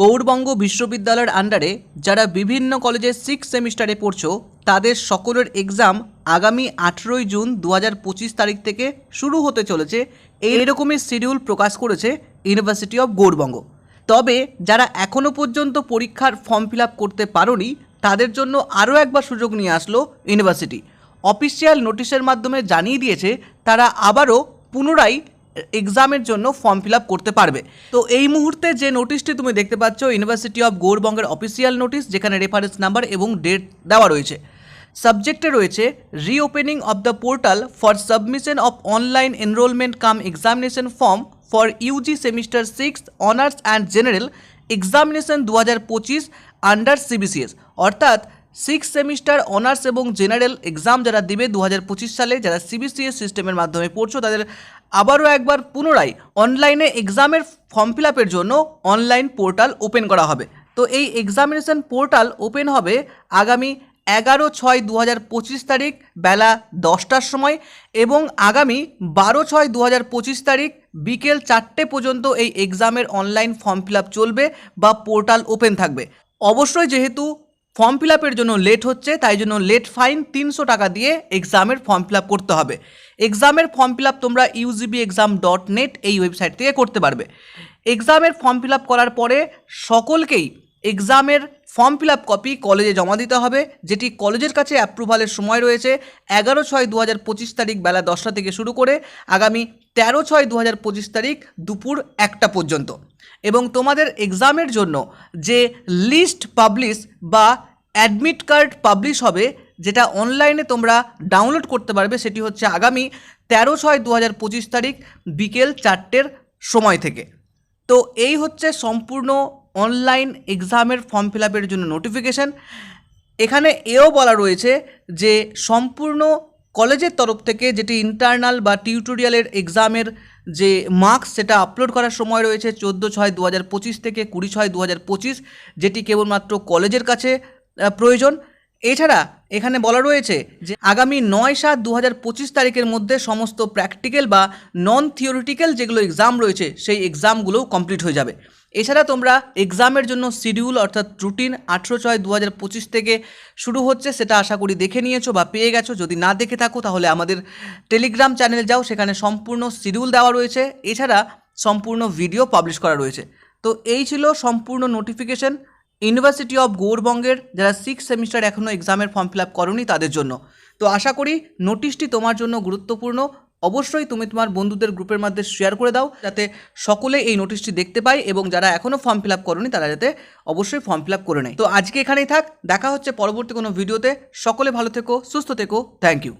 গৌড়বঙ্গ বিশ্ববিদ্যালয়ের আন্ডারে যারা বিভিন্ন কলেজে সিক্স সেমিস্টারে পড়ছো, তাদের সকলের এক্সাম আগামী আঠেরোই জুন দু হাজার পঁচিশ তারিখ থেকে শুরু হতে চলেছে। এইরকমই শিডিউল প্রকাশ করেছে ইউনিভার্সিটি অফ গৌড়বঙ্গ। তবে যারা এখনও পর্যন্ত পরীক্ষার ফর্ম ফিল করতে পারোনি, তাদের জন্য আরও একবার সুযোগ নিয়ে আসলো ইউনিভার্সিটি অফিসিয়াল নোটিশের মাধ্যমে জানিয়ে দিয়েছে, তারা আবারও পুনরায় এক্সামের জন্য ফর্ম ফিল আপ করতে পারবে। তো এই মুহূর্তে যে নোটিশটি তুমি দেখতে পাচ্ছ ইউনিভার্সিটি অফ গৌড়বঙ্গের অফিসিয়াল নোটিশ যেখানে রেফারেন্স নাম্বার এবং ডেট দেওয়া রয়েছে। সাবজেক্টে রয়েছে reopening of the portal for submission of online enrolment cum examination form for UG semester six honours and general examination দু হাজার পঁচিশ আন্ডার সিবিসিএস অর্থাৎ সিক্স সেমিস্টার অনার্স এবং জেনারেল এক্সাম যারা দেবে দু সালে, যারা সিবিসিএস সিস্টেমের মাধ্যমে পড়ছো, তাদের আবারও একবার পুনরায় অনলাইনে এক্সামের ফর্ম ফিল জন্য অনলাইন পোর্টাল ওপেন করা হবে। তো এই এক্সামিনেশন পোর্টাল ওপেন হবে আগামী এগারো ছয় দু হাজার পঁচিশ তারিখ বেলা দশটার সময় এবং আগামী বারো ছয় দু হাজার পঁচিশ তারিখ বিকেল চারটে পর্যন্ত এই এক্সামের অনলাইন ফর্ম ফিল চলবে বা পোর্টাল ওপেন থাকবে। অবশ্যই যেহেতু ফর্ম ফিল আপের জন্য লেট হচ্ছে, তাই জন্য লেট ফাইন তিনশো টাকা দিয়ে এক্সামের ফর্ম ফিল আপ করতে হবে। এক্সামের ফর্ম ফিল আপ তোমরা ইউজিবি এক্সাম ডট নেট এই ওয়েবসাইট থেকে করতে পারবে। এক্সামের ফর্ম ফিল আপ করার পরে সকলকেই এক্সামের ফর্ম ফিল আপ কপি কলেজে জমা দিতে হবে, যেটি কলেজের কাছে অ্যাপ্রুভালের সময় রয়েছে এগারো ছয় দু হাজার পঁচিশ তারিখ বেলা দশটা থেকে শুরু করে আগামী তেরো ছয় দু হাজার পঁচিশ তারিখ দুপুর একটা পর্যন্ত। এবং তোমাদের এক্সামের জন্য যে লিস্ট পাবলিশ বা অ্যাডমিট কার্ড পাবলিশ হবে, যেটা অনলাইনে তোমরা ডাউনলোড করতে পারবে, সেটি হচ্ছে আগামী তেরো ছয় দু হাজার পঁচিশ তারিখ বিকেল চারটের সময় থেকে। তো এই হচ্ছে সম্পূর্ণ অনলাইন এক্সামের ফর্ম ফিল আপের জন্য নোটিফিকেশান এখানে এও বলা রয়েছে যে সম্পূর্ণ কলেজের তরফ থেকে যেটি ইন্টারনাল বা টিউটোরিয়ালের এক্সামের যে মার্কস সেটা আপলোড করার সময় রয়েছে চোদ্দ ছয় দু পঁচিশ থেকে কুড়ি ছয় দু পঁচিশ, যেটি কেবলমাত্র কলেজের কাছে প্রয়োজন। এছাড়া এখানে বলা রয়েছে যে আগামী নয় সাত দু পঁচিশ তারিখের মধ্যে সমস্ত প্র্যাকটিক্যাল বা নন থিওরিটিক্যাল যেগুলো এক্সাম রয়েছে, সেই এক্সামগুলোও কমপ্লিট হয়ে যাবে। এছাড়া তোমরা এক্সামের জন্য শিডিউল অর্থাৎ রুটিন আঠেরো ছয় দু থেকে শুরু হচ্ছে সেটা আশা করি দেখে নিয়েছো বা পেয়ে গেছো। যদি না দেখে থাকো তাহলে আমাদের টেলিগ্রাম চ্যানেলে যাও, সেখানে সম্পূর্ণ শিডিউল দেওয়া রয়েছে। এছাড়া সম্পূর্ণ ভিডিও পাবলিশ করা রয়েছে। তো এই ছিল সম্পূর্ণ নোটিফিকেশন ইউনিভার্সিটি অফ গৌরবঙ্গের যারা সিক্স সেমিস্টার এখনও এক্সামের ফর্ম ফিল আপ করনি তাদের জন্য। তো আশা করি নোটিশটি তোমার জন্য গুরুত্বপূর্ণ। অবশ্যই তুমি তোমার বন্ধুদের গ্রুপের মধ্যে শেয়ার করে দাও, যাতে সকলে এই নোটিশটি দেখতে পায় এবং যারা এখনও ফর্ম ফিল আপ করনি, তারা যাতে অবশ্যই ফর্ম ফিল আপ করে নেয়। তো আজকে এখানেই থাক, দেখা হচ্ছে পরবর্তী কোনো ভিডিওতে সকলে ভালো থেকো, সুস্থ থেকো। Thank you